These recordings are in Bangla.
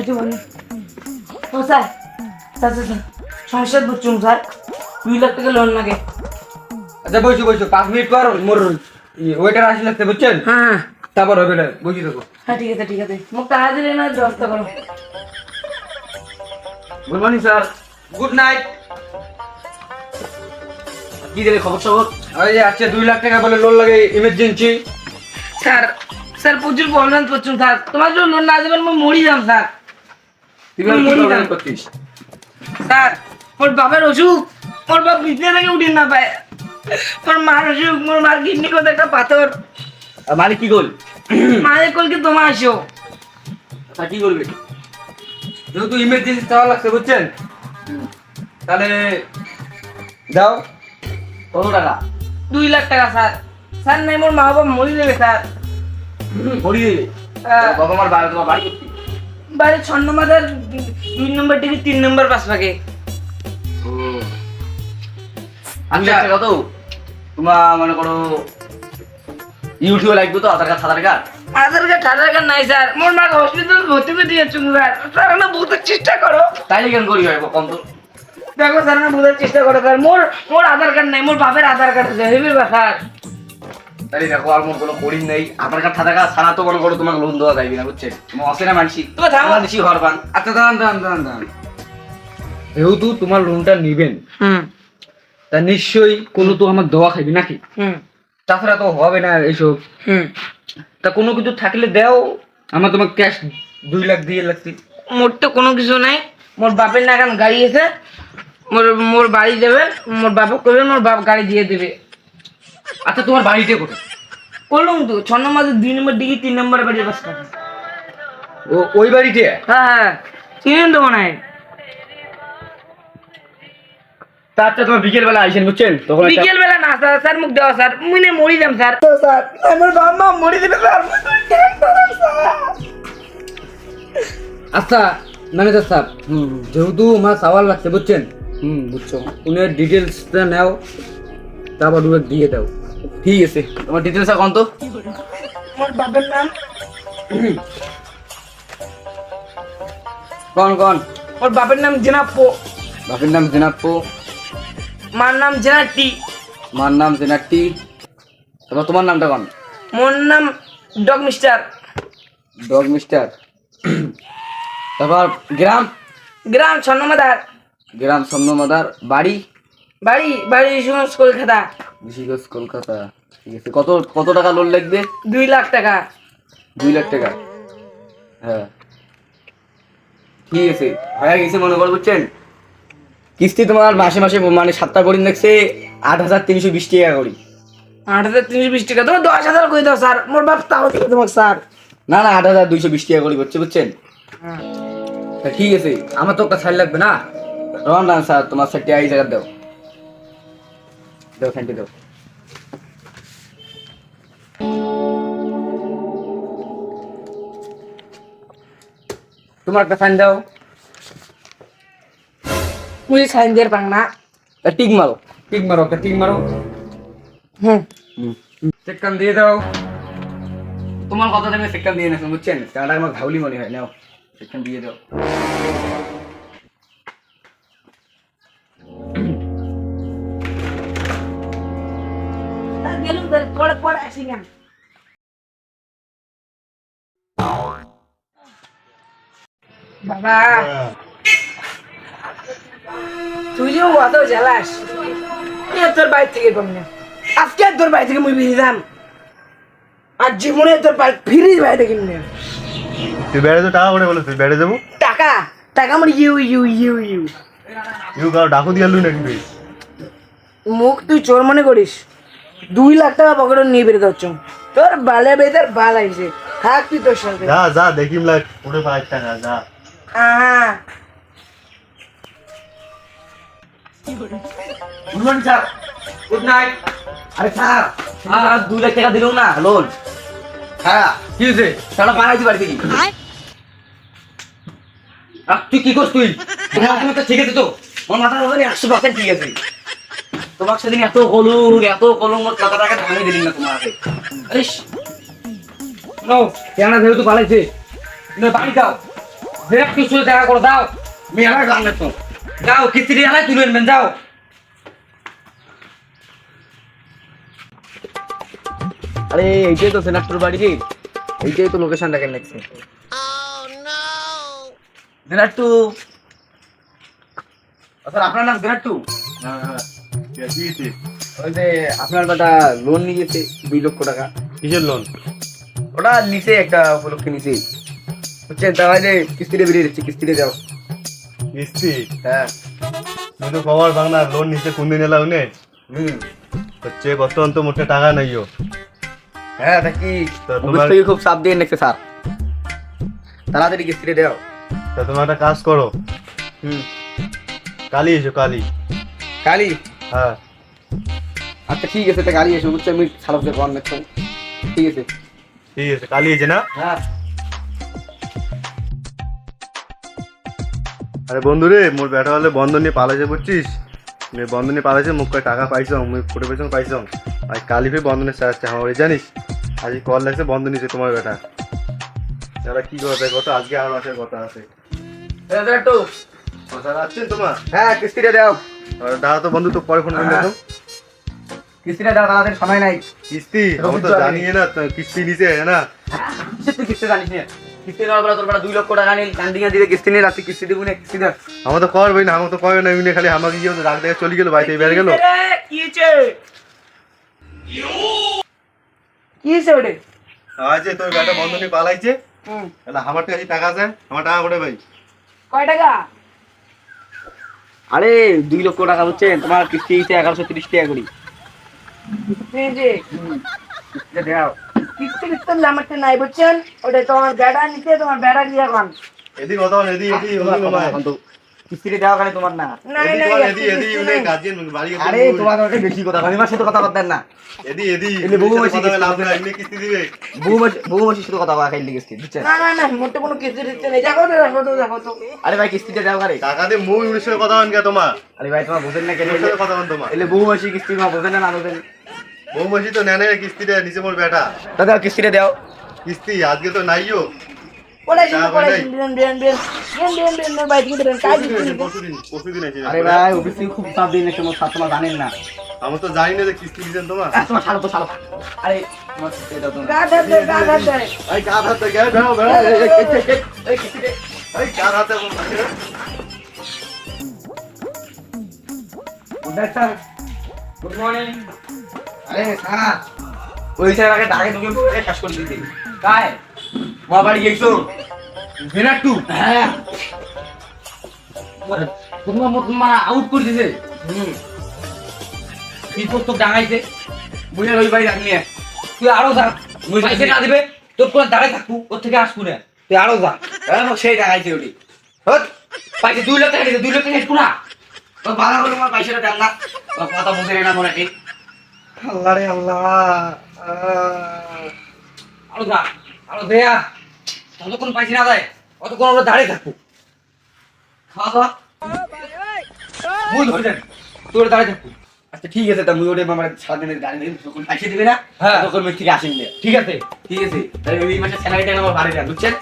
হইতে বলেন ও স্যার স্যার স্যার স্যার সমস্যা বুঝছুম স্যার দুই লাখ টাকা লোন লাগে আচ্ছা বসো বসো। পাঁচ মিনিট পর মোর ওয়েটার আসি বুঝছেন? হ্যাঁ তারপর হবে না বুঝি দেবো হ্যাঁ ঠিক আছে ঠিক আছে। মোক টাকা দিলে না ব্যবস্থা করো good morning sir. Good night. কি দেবে খবর সবর? ওই যে আজকে দুই লাখ টাকা বলে লোন লাগে ইমার্জেন্সি স্যার স্যার প্রচুর প্রবলেম করছুন স্যার। তোমার জন্য লোন না দেবেন মরি যাম স্যার তুই বলে কি মরি problem না। করছিস স্যার মোর বাপের অসুখ মোর বাপ বিছনা থেকে উঠি না পায়। মোর মার অসুখ মোর মার কিডনি কোথায় একটা পাথর। মালিক কি করল? মায়ের কলকে তোমার আসো। তা কি করবে? যেহেতু ইমার্জেন্সি চাওয়া লাগছে বুঝছেন? তাহলে দাও। কত টাকা? দুই লাখ টাকা স্যার। স্যার নাই মোর মা বাবা মরি যাবে স্যার। ভরি দেবে? বাবা বাড়ি তোমার বাড়ি করতে বাড়ি ছন্ন মাথার দুই নম্বর টিভি তিন নম্বর পাশ পাকে আচ্ছা টাকা তো তোমার মনে করো ইউটিউবে লাগবে তো Aadhaar card Aadhaar card? Aadhaar card Aadhaar card নাই স্যার। মোর মাকে হসপিটাল ভর্তি করে দিয়েছ স্যার। স্যার না বুঝতে চেষ্টা করো। তাইলে কেন করি হয় কম তো। দেখো স্যার না বুঝার চেষ্টা করো স্যার। মোর মোর আধার কার্ড নাই মোর বাপের আধার কার্ড আছে। হেবির বা স্যার তাই দেখো আর মোর কোনো করিম নেই। ছাড়া তো মনে করো তোমাকে লোন দেওয়া যাইবে না বুঝছে? তোমার অসেনা থামো। বাংলাদেশি ঘর পান আচ্ছা দাঁড়ান দাঁড়ান দাঁড়ান দাঁড়ান। যেহেতু তোমার লোনটা নিবেন তা নিশ্চয়ই কোনো তো আমার দোয়া খাইবি নাকি? তাছাড়া তো হবে না এইসব। হুম। তা কোনো কিছু থাকলে দেও। আমার তোমার ক্যাশ দুই লাখ দিয়ে লাগছি মোর তো কোনো কিছু নাই। মোর বাপের নাগান গাড়ি আছে। মোর মোর বাড়ি দেবে মোর বাপক করবে মোর বাপ গাড়ি দিয়ে দেবে। আচ্ছা তোমার বাড়িতে কোথায়? করলুম তো ছ নম্বর দুই নম্বর ডিগ্রি তিন নম্বর বাড়ির পাশ। কাছে ও ওই বাড়িতে? হ্যাঁ হ্যাঁ। চিনেন তো মনে হয়। আচ্ছা তোমার বিকেল বেলা আইসেন বুঝছেন? তখন বিকেল বেলা না স্যার স্যার মুখ দেওয়া স্যার। মরি যাম স্যার। স্যার আমার বাবা মরি দেবে স্যার। আচ্ছা ম্যানেজার সাহেব যেহেতু সাওয়াল লাগছে বুঝছেন? হুম বুঝছ। উনি ডিটেলসটা নাও তারপর ওকে দিয়ে দাও। ঠিক আছে তোমার ডিটেলস এখন তো। আমার বাবার নাম? কোন কোন। ওর বাপের নাম জেনাপ্পো। বাপের নাম জেনাপ্পো। মার নাম জেনাটি। মার নাম জেনাটি। তারপর তোমার নামটা কোন? মোর নাম ডগ মিস্টার। Dog mister. তারপর গ্রাম? গ্রাম ছন্নমাদার গ্রাম সন্নমাদার বাড়ি? বাড়ি বাড়ি সুমস কলকাতা। ঋষিগঞ্জ কলকাতা। ঠিক আছে। কত কত টাকা লোন লাগবে? দুই লাখ টাকা। দুই লাখ টাকা? হ্যাঁ। ঠিক আছে। হয়ে গেছে মনে করো বুঝছেন? কিস্তি তোমার মাসে মাসে মানে সাতটা করি দেখছে আট হাজার তিনশো বিশ টাকা করি। আট হাজার তিনশো বিশ টাকা। তোমার দশ হাজার করে দাও স্যার? মোর বাপ তাও তোমাকে স্যার। না না আট হাজার দুইশো বিশ টাকা করি করছে বুঝছেন? হ্যাঁ। ঠিক আছে। আমার তো একটা ছাড় লাগবে না? রন না স্যার তোমার সাথে এই জায়গা দাও। দাও ফ্যানটি দাও। তোমার একটা ফাইন দাও। মুঝে সাইন দিয়ে পাং না। টিক মারো। টিক মারো একটা টিক মারো। হুম। চেককান দিয়ে দাও। তোমার কথা তুমি সেকশন দিয়ে নেছো বুঝছেন? টাকাটা আমার ঘাউলি মনে হয় নাও। সেকশন দিয়ে দাও। আসি বাবা অত জ্বালাস। এ তোর বাইর থেকে কম না। আজকে আর তোর বাড়ি থেকে মুই বেরিয়ে যাম। আর জীবনে তোর বাইক ফিরিস বাড়ি থেকে কিনে তুই বেড়ে তো টাকা করে বলে তুই? বেড়ে যাব? টাকা টাকা আমার ইউ ইউ ইউ ইউ। ইউ কারও ডাকু দিয়ে নাকি মুখ তুই চোর মনে করিস? দুই লাখ টাকা পকেটে নিয়ে বেরোতে হচ্ছে তোর বালে বেদের বাল আইছে। থাক তুই তোর সাথে। যা যা দেখিম লাগ উঠে পাঁচ টাকা যা। আহা। Good sir good night. আরে স্যার আর দুই লাখ টাকা দিলো না লোন। হ্যাঁ কি হয়েছে? টাকা পাঠাইছি বাড়ি থেকে আহ, তুই কি করছ তুই? তুমি তো ঠিক আছে তো। আমার মাথার একশো পার্সেন্ট ঠিক আছে। তোমার সেদিন এত কলুর এত কলুর মোট কত টাকা ভাঙিয়ে দিলি না তোমার হাতে আরে নো কেনা যেহেতু পালাইছে বাড়ি যাও। বিরাট কিছু দেখা করো দাও মেলা গান তো। যাও কিস্তি হালাই তুলে আনবেন যাও। আরে এইটাই তো সেনাক্টর বাড়ি এইটাই তো লোকেশন দেখেন দেখছে সেনাট্টু স্যার আপনার নাম সেনাট্টু ওই যে আপনার বেটা লোন নিয়ে গেছে দুই লক্ষ টাকা। কিসের লোন ওটা নিচে একটা উপলক্ষে নিচে। বুঝছেন তা হয় যে কিস্তিতে বেরিয়ে দিচ্ছি কিস্তিতে যাও। কিস্তি? হ্যাঁ। তুমি তো খবর বাংলা লোন নিচে কোন দিন এলাও নে? হুম। হচ্ছে বর্তমান তো মোটে টাকা নাইও হ্যাঁ তা কি? তোমার- খুব চাপ দিয়ে নেছে স্যার। তাড়াতাড়ি কিস্তিতে দাও। তা তোমার একটা কাজ করো। হুম। কালি এসো কালি। কালি? হ্যাঁ। আচ্ছা ঠিক আছে তা গাড়ি এসে বুঝছ আমি খারাপ দেখছ ঠিক আছে। ঠিক আছে কালি এসে না? হ্যাঁ। আরে বন্ধু রে মোর বেটা হলে বন্ধন নিয়ে পালাইছে বুঝছিস? বন্ধন নিয়ে পালাইছে মুখ করে টাকা পাইছ মুই ফুটে পেছন পাইছ। আর কালি ফে বন্ধনে চাচ্ছে আমার বাড়ি জানিস? আজ কল লাগছে বন্ধ নিছে তোমার বেটা যারা কি কথা কত আজকে আর মাসের কথা আছে। একটু। কথা আছেন তোমার? হ্যাঁ কিস্তিটা দাও। দাদা তো বন্ধু তো পরে ফোন করে দেখো কিস্তিটা দাও তাড়াতাড়ি সময় নাই। কিস্তি? আমার তো জানিয়ে না কিস্তি নিছে না? কিস্তি তুই কিস্তি জানিস না। কিস্তি নেওয়ার তোর দুই লক্ষ টাকা দিলে কিস্তি নিয়ে রাত্রি কিস্তি দিব না কিস্তি আমার তো করবে না আমার তো করবে না এমনি খালি আমাকে গিয়ে রাগ দেখে চলে গেল বাড়িতে বেড়ে গেল। কি হয়েছে? কি হয়েছে ওটা আজ তোর বেটা পালাইছে তাহলে আমার টাকা আছে আমার টাকা করে ভাই? কয় টাকা? আরে দুই লক্ষ টাকা হচ্ছে তোমার কিস্তি হচ্ছে এগারোশো তিরিশ টাকা করি। কিস্তি নাই বুঝছেন? ওটা তোমার বেড়া নিচে তোমার বেড়া দিয়ে এখন। এদিক কিস্তিটা দেওয়া তোমার না। নাই নাই বাড়ি আরে তোমার বেশি কথা আমি সাথে কথা বলতেন না। এলে বউ কিস্তি লাভ দিবে। নাই, এমনি কিস্তি দিবে। বউ মাসি বউ মাসির সাথে কথা খাইলে কিস্তি বুঝছেন? না না না মোটে কোনো কিস্তি দিচ্ছে নেই। দেখো তো দেখো তো দেখো তো আরে ভাই কিস্তিটা কথা বলেন কে তোমার? আরে ভাই তোমার বোঝেন না কেন? উনিশ কথা বলেন তোমার। এলে বউ মাসি কিস্তি তোমার বোঝেন না না বোঝেন? বউ মাসি তো নেনে কিস্তিটা নিচে মোর বেটা দাদা কিস্তিটা দাও। কিস্তি আজকে তো নাইও। আরে ভাই অফিস খুব চাপ নেছে তোমার তোমার জানেন না। আমি তো জানি না যে কিস্তি দিচ্ছেন তোমার। তোমার ছাড়ো তো ছাড়ো আরে তোমার কিস্তি দাও গা ধর দে গা ধর দে এই কার হাতে গে বেরো বেরো এই, এই, এই, এই, এই, কিস্তি দে। এই গুড মর্নিং আরে স্যার। ওই স্যার আগে ডাকে তুমি কাজ করে দিতে কাই মা বাড়ি গেছো? বিরাট হ্যাঁ। তোমার মত মা আউট করে দিছে। হুম। কি তো ডাঙাইছে। বুঝে ওই বাড়ি রাখনি তুই আরও যা। পয়সা না দিবে তোর কোন দাঁড়ায় থাকব ওর থেকে আসব না। তুই আরও যা। হ্যাঁ সেই ডাঙাইছে ওটি। হট। পয়সা দুই লাখ টাকা দিছে দুই লাখ টাকা একটু না তোর ভাড়া হলো আমার পয়সাটা দেন না তোর কথা বুঝে না মনে হয়। আল্লাহ রে আল্লাহ। আরও যা। আরও দেয়া। ততক্ষণ পাইছি না যায় অতক্ষণ আমরা দাঁড়িয়ে থাকব। খাওয়া দাওয়া। মুই ধরে যান তোর দাঁড়িয়ে থাকব। আচ্ছা ঠিক আছে তা মুই ওটা আমার সারাদিনের গাড়ি নিয়ে যখন পয়সা দিবে না? হ্যাঁ। তখন মিষ্টি আসেন। ঠিক আছে। ঠিক আছে তাহলে ওই মাসে স্যালারিটা আমার বাড়ি যান বুঝছেন?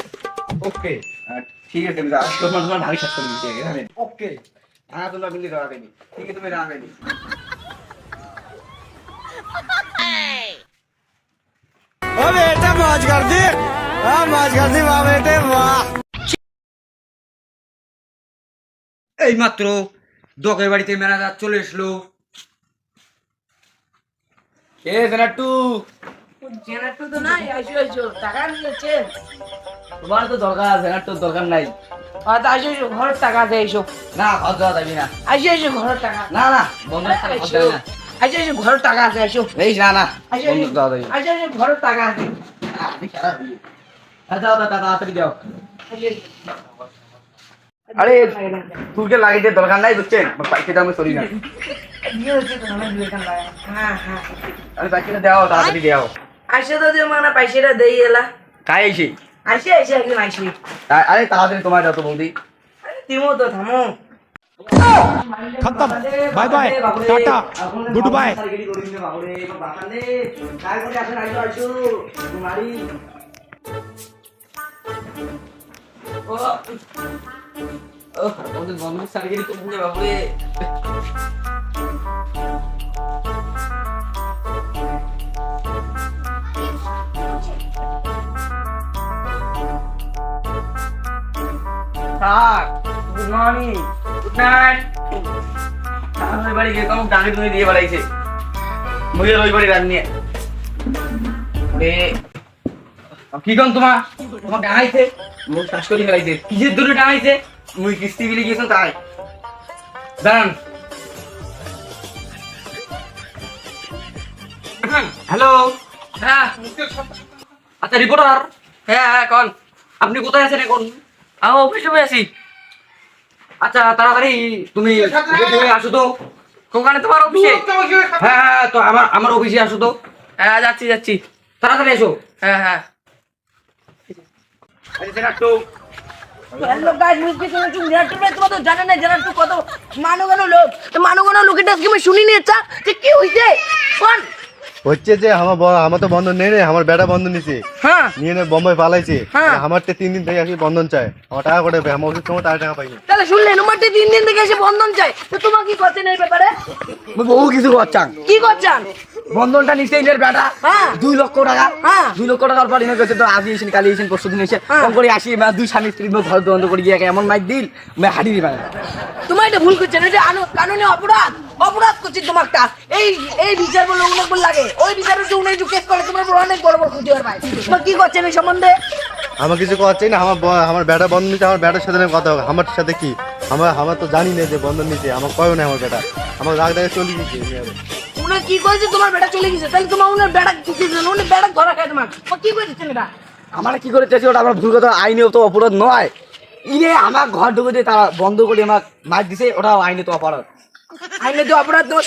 ওকে। ঠিক আছে আমি যা- তোমার তোমার শেষ করে দিচ্ছি ওকে। হ্যাঁ তোমরা বিন্দি দাঁড়াবে ঠিক আছে তুমি দাঁড়াবে এই মাত্র দকের বাড়িতে ম্যানেজার চলে এসলো। এ জেনাটু জেনারেটর তো নাই আইসো আইসো টাকা নিয়েছে তোমার তো দরকার আছে জেনাটুর দরকার নাই। হয়তো আইসো আইসো ঘরের টাকা আছে আইসো না খাওয়া দাওয়া যাবি না। আইসো আইসো ঘরের টাকা। না না বন্ধ আইসো না। আইসো আইসো ঘরের টাকা আছে আইসো এই না না আইসো আইসো ঘরের টাকা আছে। আচ্ছা, আচ্ছা, আচ্ছা, আরে তুলকে লাগিয়ে দরকার নাই বুঝছেন? পাইকে দামে না। আরে পাইকেটা দেওয়া তাড়াতাড়ি দেওয়া আসে তো মানে দেই এলা কাই একদম আরে তাড়াতাড়ি তোমার যত তো থামো খতম bye bye tata good bye আমাদের বন্ধু সার্জারি বুঝে বাবুরে থাক, গুড মর্নিং। Good night. আমাদের বাড়ি গিয়ে কম ডাঙে তুমি দিয়ে বেড়াইছে। মুখের ওই বাড়ি রান নিয়ে। কি কম তোমার? তোমার ডাঙাইছে মুখ শ্বাস করে ফেলাইছে কিসের দূরে ডাঙাইছে মুই কিস্তি বিলে গিয়েছো তাই। দাঁড়ান। হ্যালো হ্যাঁ আচ্ছা রিপোর্টার হ্যাঁ হ্যাঁ কোন। আপনি কোথায় আছেন এখন? আমি অফিসে আছি। আচ্ছা তাড়াতাড়ি তুমি আসো তো। ওখানে তোমার অফিসে? হ্যাঁ হ্যাঁ তো আমার আমার অফিসে আসো তো। হ্যাঁ যাচ্ছি যাচ্ছি। তাড়াতাড়ি এসো। হ্যাঁ হ্যাঁ। হচ্ছে যে আমার আমার তো বন্ধন নেই রে আমার বেটা বন্ধন নিছে। হ্যাঁ। নিয়ে নে বোম্বাই পালাইছে। হ্যাঁ। আমার তো তিন দিন থেকে আসি বন্ধন চায়। আমার টাকা করে আমার ওষুধ সময় টাকা টাকা পাইনি। তাহলে তিন দিন থেকে এসে বন্ধন চাই তো তোমার কি করছেন এই ব্যাপারে? বহু কিছু করছাম কি করছেন বন্ধনটা নিচে ইনের বেটা। হ্যাঁ। দুই লক্ষ টাকা। হ্যাঁ। দুই লক্ষ টাকার পর ইনে গেছে তো আজ এসেন কালি এসেন পরশু দিন এসে হ্যাঁ। কম করে আসি মা দুই স্বামী স্ত্রী ঘর বন্ধ করে গিয়ে এমন মাইক দিল আমি হাঁটি দিবা তোমার এটা ভুল করছেন এটা আনো- কানুনে অপরাধ। অপরাধ করছি তোমারটা এই এই বিচার বলে অনেক বল লাগে। ওই বিচারের যে উনি কেস করে তোমার অনেক বড় বড় ক্ষতি হয় ভাই। তোমার কি করছেন এই সম্বন্ধে? আমার কিছু করার চাই না আমার আমার বেটা বন্ধন নিচ্ছে আমার বেটার সাথে কথা হবে। আমার সাথে কি? আমার আমার তো জানি না যে বন্ধন নিতে আমার কয়ও না আমার বেটা। আমার রাগ দেখে চলে গেছে। উনি কি তোমার বেটা চলে গেছে। তাহলে তোমার বেটা উনি বেটা ধরা খায় তোমার। ও কি আমার কি করে ওটা আমার ভুল কথা, আইনেও তো অপরাধ নয়। ইনে আমার ঘর ঢুকে দিয়ে তারা বন্ধ করে আমার মার দিছে ওটা আইনে তো অপরাধ। আইনে তো অপরাধ তোমার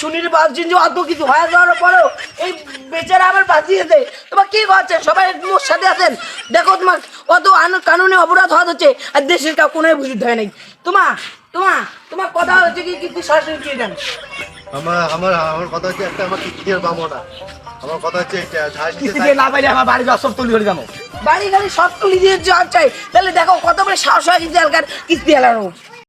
যে অত কিছু হয়ে যাওয়ার পরেও এই বেচারা আবার তোমার কি করছে সবাই মোর সাথে আছেন? দেখো তোমার অত কানুনে অপরাধ হওয়া হচ্ছে, আর দেশের কাউ কোনো বুঝতে হয় নাই। তোমা তোমা তোমার কথা হচ্ছে কি কি সরাসরি দিয়ে দেন। আমার আমার আমার কথা হচ্ছে একটা আমার কি আর পাবো না আমার কথা হচ্ছে এটা, ধার নিতে কিস্তি চাই- দিয়ে না পাইলে আমার বাড়ি সব তুলি করে যাব। বাড়ি গাড়ি সব তুলি দিয়ে জব চাই। তাহলে দেখো কত বড় সাহস হয় কিন্তু এলাকার কিস্তি এলানো